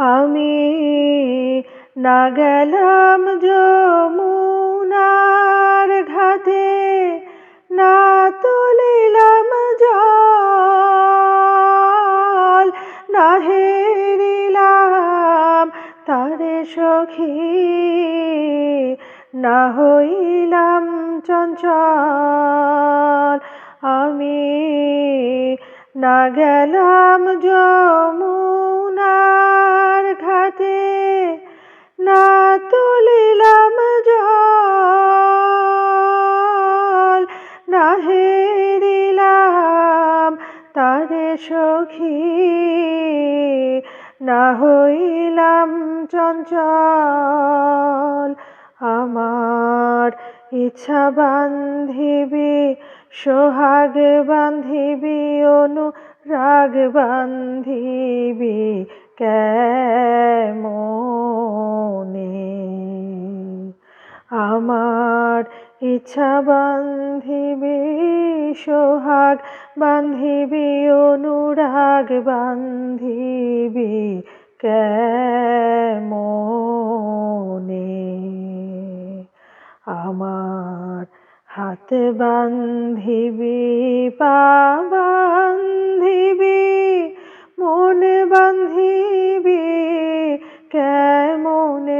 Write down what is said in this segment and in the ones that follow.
আমি না গেলাম যমুনার ঘাটে, না তুলিলাম জল, না হেরিলাম তারে সখী, না হইলাম চঞ্চল। আমি না গেলাম যমুনার সখী না হইলাম চঞ্চল। আমার ইচ্ছা বান্ধিবি সোহাগ বান্ধিবি অনুরাগ বান্ধিবি কেমনে? আমার ইচ্ছা বান্ধিবি সোহাগ, বান্ধিবি অনুরাগ, বান্ধিবি কেমনে? আমার হাত বান্ধিবি, পা বান্ধিবি, মন বান্ধিবি, কেমনে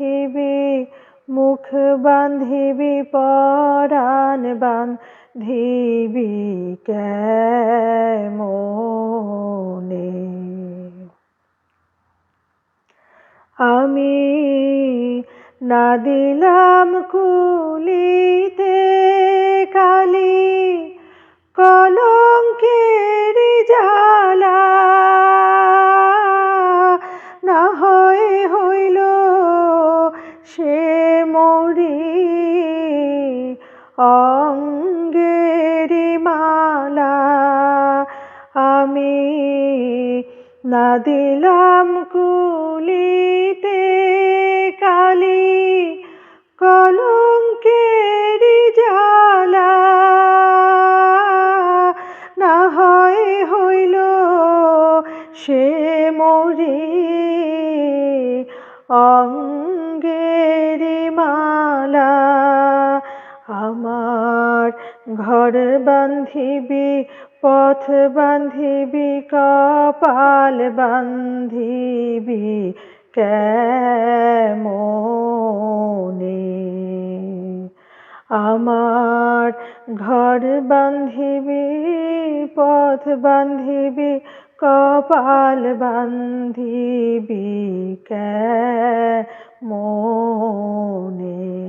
বান্ধিবি মুখ বান্ধিবি পরাণ বান্ধিবি কেমনে? আমি না দিলাম কুলিতে কালি। অঙ্গের মালা আমি না দিলাম কুলিতে কালি কলঙ্কের জালা না হয় হইল সে মরি অঙ্গের মালা। আমার ঘর বান্ধিবি, পথ বান্ধিবি, কপাল বান্ধিবি, কেমনে? আমার ঘর বান্ধিবি, পথ বান্ধিবি, কপাল বান্ধিবি, কেমনে?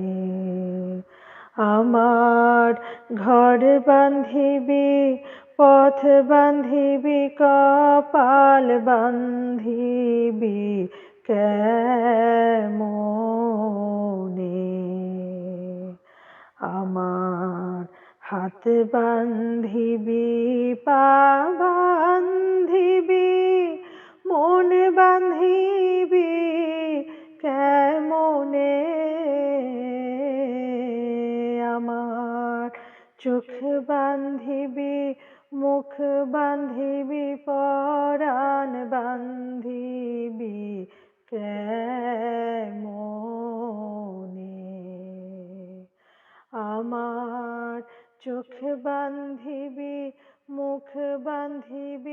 আমার ঘর বান্ধিবি পথ বান্ধিবি কপাল বান্ধিবি কেমনে? আমার হাত বান্ধিবি পা বান্ধিবি চোখ বান্ধিবি মুখ বান্ধিবি পরাণ বান্ধিবি কেমনে আমার চোখ বান্ধিবি মুখ বান্ধিবি